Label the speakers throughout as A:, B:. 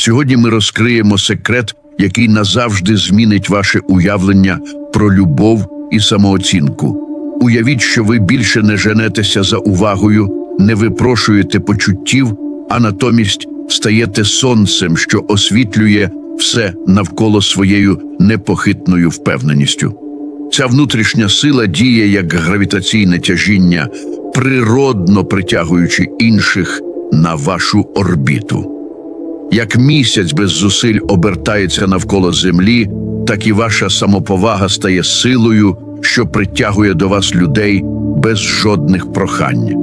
A: Сьогодні ми розкриємо секрет, який назавжди змінить ваше уявлення про любов і самооцінку. Уявіть, що ви більше не женетеся за увагою, не випрошуєте почуттів, а натомість стаєте сонцем, що освітлює все навколо своєю непохитною впевненістю. Ця внутрішня сила діє як гравітаційне тяжіння, природно притягуючи інших на вашу орбіту. Як місяць без зусиль обертається навколо землі, так і ваша самоповага стає силою, що притягує до вас людей без жодних прохань.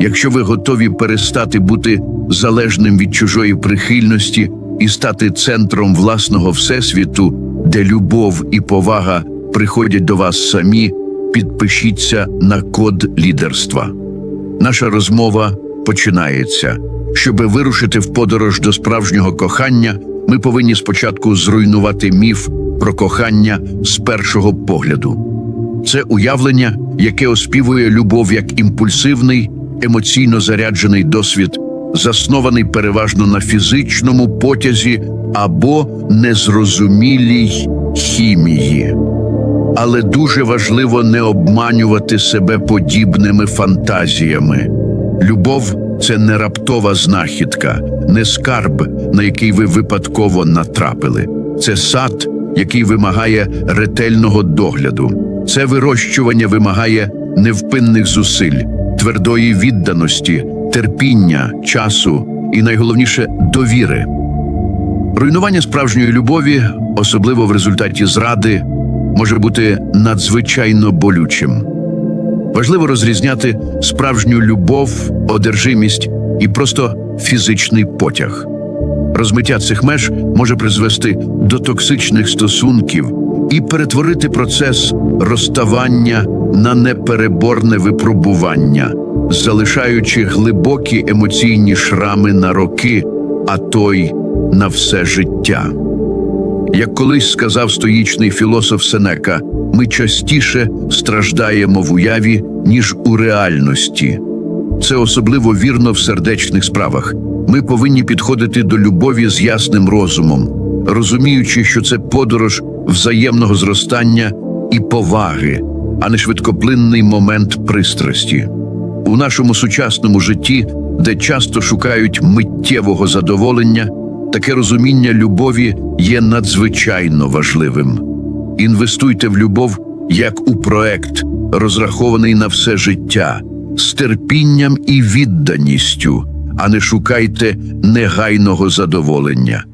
A: Якщо ви готові перестати бути залежним від чужої прихильності і стати центром власного всесвіту, де любов і повага приходять до вас самі, підпишіться на код лідерства. Наша розмова починається. Щоби вирушити в подорож до справжнього кохання, ми повинні спочатку зруйнувати міф про кохання з першого погляду. Це уявлення, яке оспівує любов як імпульсивний, емоційно заряджений досвід, заснований переважно на фізичному потязі або незрозумілій хімії. Але дуже важливо не обманювати себе подібними фантазіями. Любов це не раптова знахідка, не скарб, на який ви випадково натрапили. Це сад, який вимагає ретельного догляду. Це вирощування вимагає невпинних зусиль, твердої відданості, терпіння, часу і найголовніше довіри. Руйнування справжньої любові, особливо в результаті зради, може бути надзвичайно болючим. Важливо розрізняти справжню любов, одержимість і просто фізичний потяг. Розмиття цих меж може призвести до токсичних стосунків і перетворити процес розставання на непереборне випробування, залишаючи глибокі емоційні шрами на роки, а то й на все життя. Як колись сказав стоїчний філософ Сенека, ми частіше страждаємо в уяві, ніж у реальності. Це особливо вірно в сердечних справах. Ми повинні підходити до любові з ясним розумом, розуміючи, що це подорож взаємного зростання і поваги, а не швидкоплинний момент пристрасті. У нашому сучасному житті, де часто шукають миттєвого задоволення, таке розуміння любові є надзвичайно важливим. Інвестуйте в любов як у проект, розрахований на все життя, з терпінням і відданістю, а не шукайте негайного задоволення.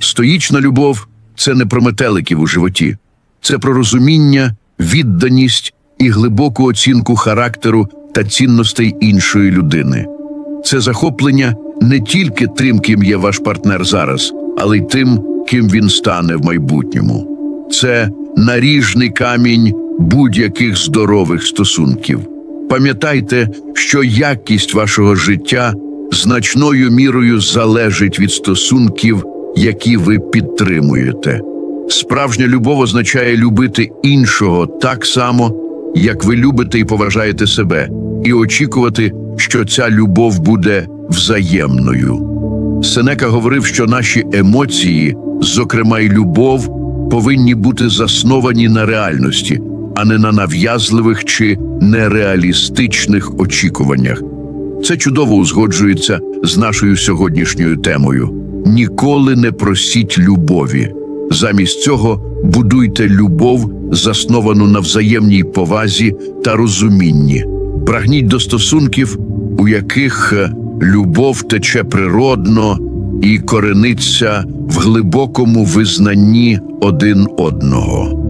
A: Стоїчна любов це не про метеликів у животі, це про розуміння, відданість і глибоку оцінку характеру та цінностей іншої людини. Це захоплення не тільки тим, ким є ваш партнер зараз, але й тим, ким він стане в майбутньому. Це наріжний камінь будь-яких здорових стосунків. Пам'ятайте, що якість вашого життя значною мірою залежить від стосунків, які ви підтримуєте. Справжня любов означає любити іншого так само, як ви любите і поважаєте себе, і очікувати, що ця любов буде взаємною. Сенека говорив, що наші емоції, зокрема й любов, повинні бути засновані на реальності, а не на нав'язливих чи нереалістичних очікуваннях. Це чудово узгоджується з нашою сьогоднішньою темою. Ніколи не просіть любові. Замість цього будуйте любов, засновану на взаємній повазі та розумінні. Прагніть до стосунків, у яких е, любов тече природно і корениться в глибокому визнанні один одного.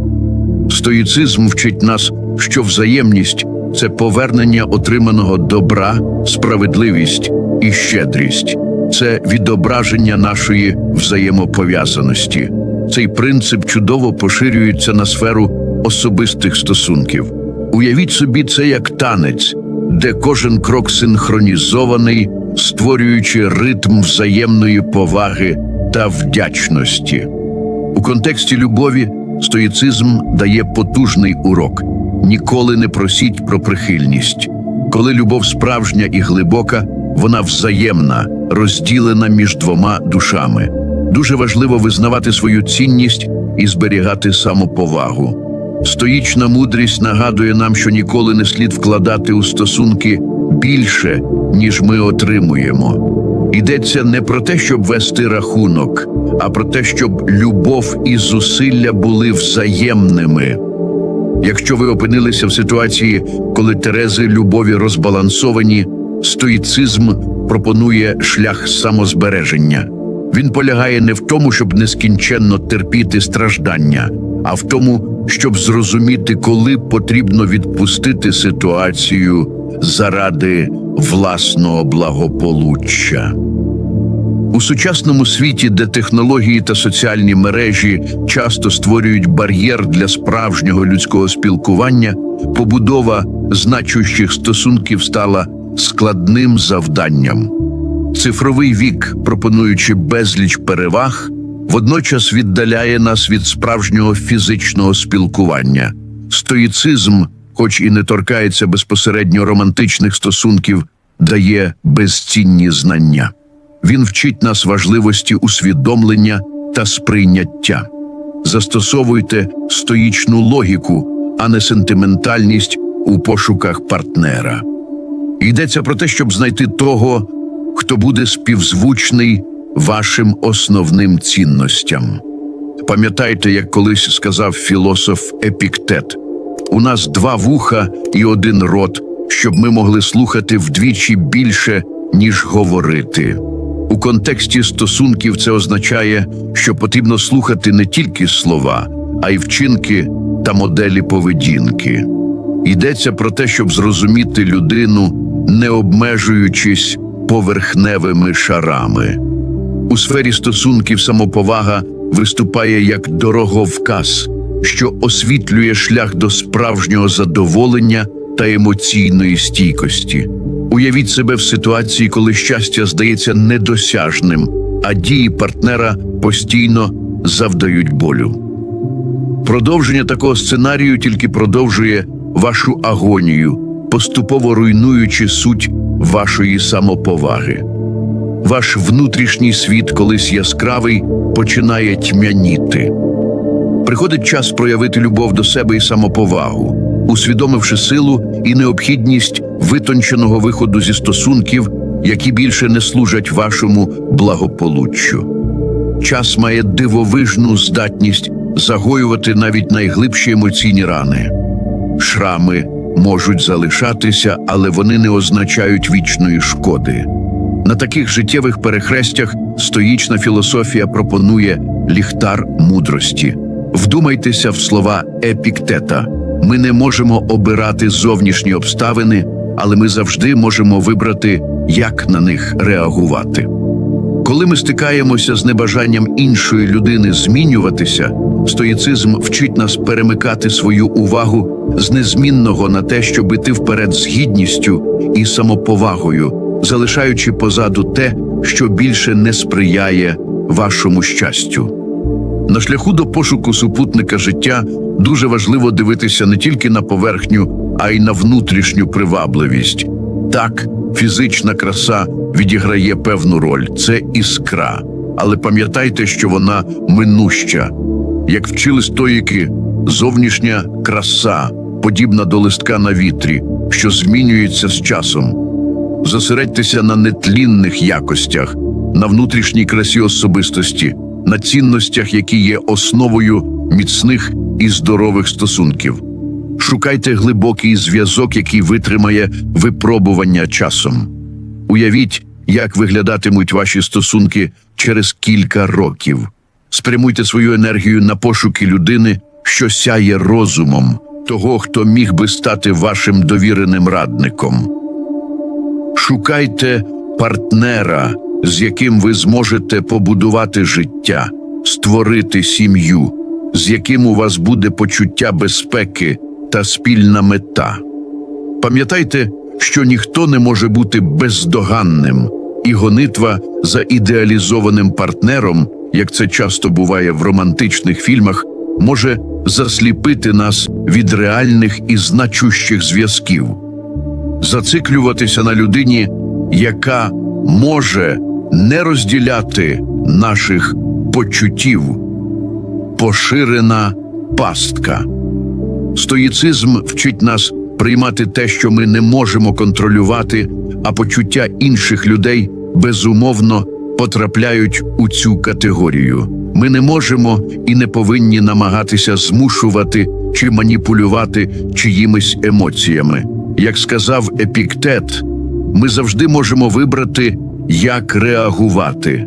A: Стоїцизм вчить нас, що взаємність це повернення отриманого добра, справедливість і щедрість, це відображення нашої взаємопов'язаності. Цей принцип чудово поширюється на сферу особистих стосунків. Уявіть собі це як танець, де кожен крок синхронізований, створюючи ритм взаємної поваги та вдячності. У контексті любові стоїцизм дає потужний урок: ніколи не просіть про прихильність. Коли любов справжня і глибока, вона взаємна, розділена між двома душами. Дуже важливо визнавати свою цінність і зберігати самоповагу. Стоїчна мудрість нагадує нам, що ніколи не слід вкладати у стосунки більше, ніж ми отримуємо. Йдеться не про те, щоб вести рахунок, а про те, щоб любов і зусилля були взаємними. Якщо ви опинилися в ситуації, коли терези любові розбалансовані, стоїцизм пропонує шлях самозбереження. Він полягає не в тому, щоб нескінченно терпіти страждання, а в тому, щоб зрозуміти, коли потрібно відпустити ситуацію заради власного благополуччя. У сучасному світі, де технології та соціальні мережі часто створюють бар'єр для справжнього людського спілкування, побудова значущих стосунків стала складним завданням. Цифровий вік, пропонуючи безліч переваг, водночас віддаляє нас від справжнього фізичного спілкування. Стоїцизм, хоч і не торкається безпосередньо романтичних стосунків, дає безцінні знання. Він вчить нас важливості усвідомлення та сприйняття. Застосовуйте стоїчну логіку, а не сентиментальність у пошуках партнера. Йдеться про те, щоб знайти того, хто буде співзвучний вашим основним цінностям. Пам'ятайте, як колись сказав філософ Епіктет: у нас два вуха і один рот, щоб ми могли слухати вдвічі більше, ніж говорити. У контексті стосунків це означає, що потрібно слухати не тільки слова, а й вчинки та моделі поведінки. Йдеться про те, щоб зрозуміти людину, не обмежуючись поверхневими шарами. У сфері стосунків самоповага виступає як дороговказ, що освітлює шлях до справжнього задоволення та емоційної стійкості. Уявіть себе в ситуації, коли щастя здається недосяжним, а дії партнера постійно завдають болю. Продовження такого сценарію тільки продовжує вашу агонію, поступово руйнуючи суть вашої самоповаги. Ваш внутрішній світ, колись яскравий, починає тьмяніти. Приходить час проявити любов до себе і самоповагу, усвідомивши силу і необхідність витонченого виходу зі стосунків, які більше не служать вашому благополуччю. Час має дивовижну здатність загоювати навіть найглибші емоційні рани. Шрами можуть залишатися, але вони не означають вічної шкоди. На таких життєвих перехрестях стоїчна філософія пропонує ліхтар мудрості. Вдумайтеся в слова епіктета. Ми не можемо обирати зовнішні обставини, але ми завжди можемо вибрати, як на них реагувати. Коли ми стикаємося з небажанням іншої людини змінюватися, стоїцизм вчить нас перемикати свою увагу з незмінного на те, щоб іти вперед з гідністю і самоповагою, залишаючи позаду те, що більше не сприяє вашому щастю. На шляху до пошуку супутника життя дуже важливо дивитися не тільки на поверхню, а й на внутрішню привабливість. Так, фізична краса відіграє певну роль це іскра, але пам'ятайте, що вона минуща. Як вчили стоїки, зовнішня краса, подібна до листка на вітрі, що змінюється з часом. Зосередьтеся на нетлінних якостях, на внутрішній красі особистості, на цінностях, які є основою міцних і здорових стосунків. Шукайте глибокий зв'язок, який витримає випробування часом. Уявіть, як виглядатимуть ваші стосунки через кілька років. Спрямуйте свою енергію на пошуки людини, що сяє розумом, того, хто міг би стати вашим довіреним радником. Шукайте партнера, з яким ви зможете побудувати життя, створити сім'ю, з яким у вас буде почуття безпеки та спільна мета. Пам'ятайте, що ніхто не може бути бездоганним, і гонитва за ідеалізованим партнером, як це часто буває в романтичних фільмах, може засліпити нас від реальних і значущих зв'язків зациклюватися на людині, яка може не розділяти наших почуттів, поширена пастка. Стоїцизм вчить нас приймати те, що ми не можемо контролювати, а почуття інших людей безумовно потрапляють у цю категорію. Ми не можемо і не повинні намагатися змушувати чи маніпулювати чиїмись емоціями. Як сказав Епіктет, ми завжди можемо вибрати, як реагувати.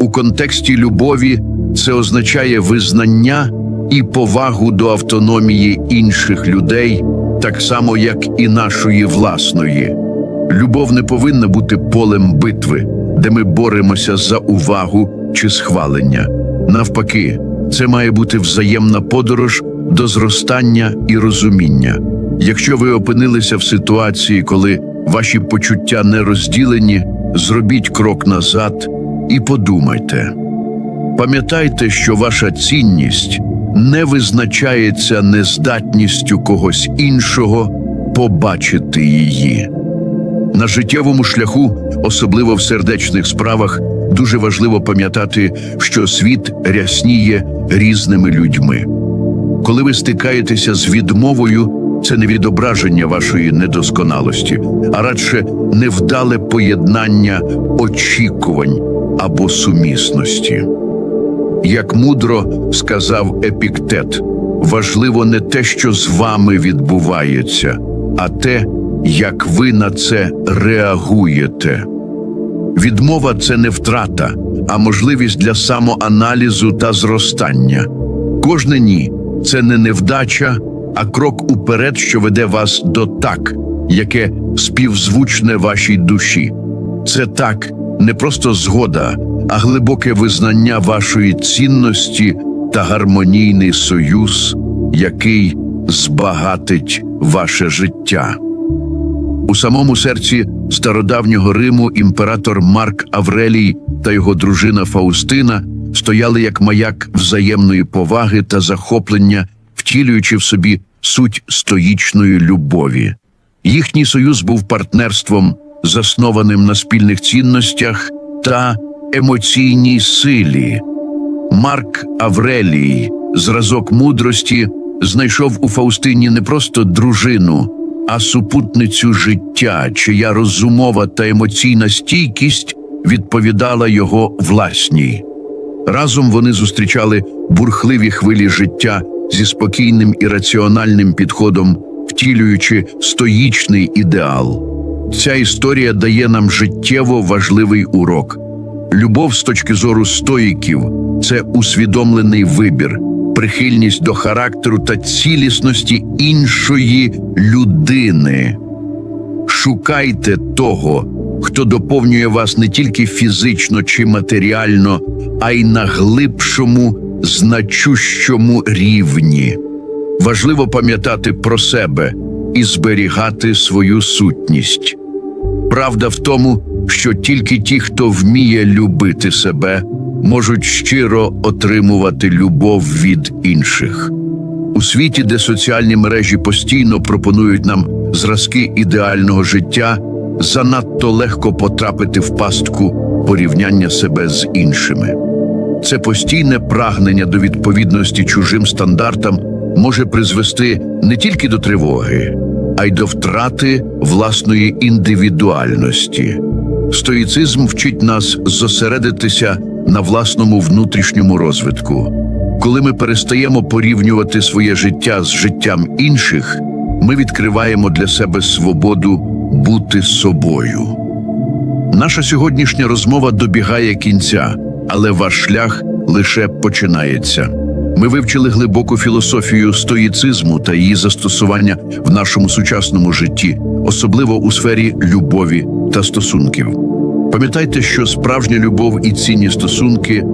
A: У контексті любові це означає визнання і повагу до автономії інших людей, так само як і нашої власної. Любов не повинна бути полем битви, де ми боремося за увагу чи схвалення. Навпаки, це має бути взаємна подорож до зростання і розуміння. Якщо ви опинилися в ситуації, коли ваші почуття не розділені, зробіть крок назад і подумайте. Пам'ятайте, що ваша цінність не визначається нездатністю когось іншого побачити її. На життєвому шляху, особливо в сердечних справах, дуже важливо пам'ятати, що світ рясніє різними людьми. Коли ви стикаєтеся з відмовою, це не відображення вашої недосконалості, а радше невдале поєднання очікувань або сумісності. Як мудро сказав Епіктет, важливо не те, що з вами відбувається, а те, як ви на це реагуєте. Відмова це не втрата, а можливість для самоаналізу та зростання. Кожне ні це не невдача, а крок уперед, що веде вас до так, яке співзвучне вашій душі. Це так не просто згода, а глибоке визнання вашої цінності та гармонійний союз, який збагатить ваше життя. У самому серці стародавнього Риму імператор Марк Аврелій та його дружина Фаустина стояли як маяк взаємної поваги та захоплення, втілюючи в собі суть стоїчної любові. Їхній союз був партнерством, заснованим на спільних цінностях та емоційній силі. Марк Аврелій, зразок мудрості, знайшов у Фаустині не просто дружину, а супутницю життя, чия розумова та емоційна стійкість відповідала його власній. Разом вони зустрічали бурхливі хвилі життя зі спокійним і раціональним підходом, втілюючи стоїчний ідеал. Ця історія дає нам життєво важливий урок. Любов з точки зору стоїків це усвідомлений вибір, прихильність до характеру та цілісності іншої людини. Шукайте того, хто доповнює вас не тільки фізично чи матеріально, а й на глибшому, значущому рівні. Важливо пам'ятати про себе і зберігати свою сутність. Правда в тому, що тільки ті, хто вміє любити себе, можуть щиро отримувати любов від інших. У світі, де соціальні мережі постійно пропонують нам зразки ідеального життя, занадто легко потрапити в пастку порівняння себе з іншими. Це постійне прагнення до відповідності чужим стандартам може призвести не тільки до тривоги, а й до втрати власної індивідуальності. Стоїцизм вчить нас зосередитися на власному внутрішньому розвитку. Коли ми перестаємо порівнювати своє життя з життям інших, ми відкриваємо для себе свободу бути собою. Наша сьогоднішня розмова добігає кінця, але ваш шлях лише починається. Ми вивчили глибоку філософію стоїцизму та її застосування в нашому сучасному житті, особливо у сфері любові та стосунків. Пам'ятайте, що справжня любов і цінні стосунки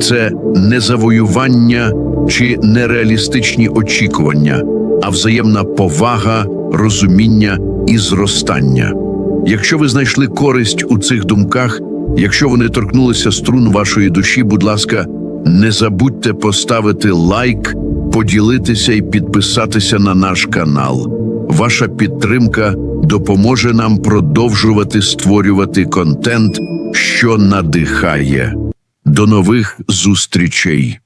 A: це не завоювання чи нереалістичні очікування, а взаємна повага, розуміння і зростання. Якщо ви знайшли користь у цих думках, якщо вони торкнулися струн вашої душі, будь ласка, не забудьте поставити лайк, поділитися і підписатися на наш канал. Ваша підтримка допоможе нам продовжувати створювати контент, що надихає. До нових зустрічей!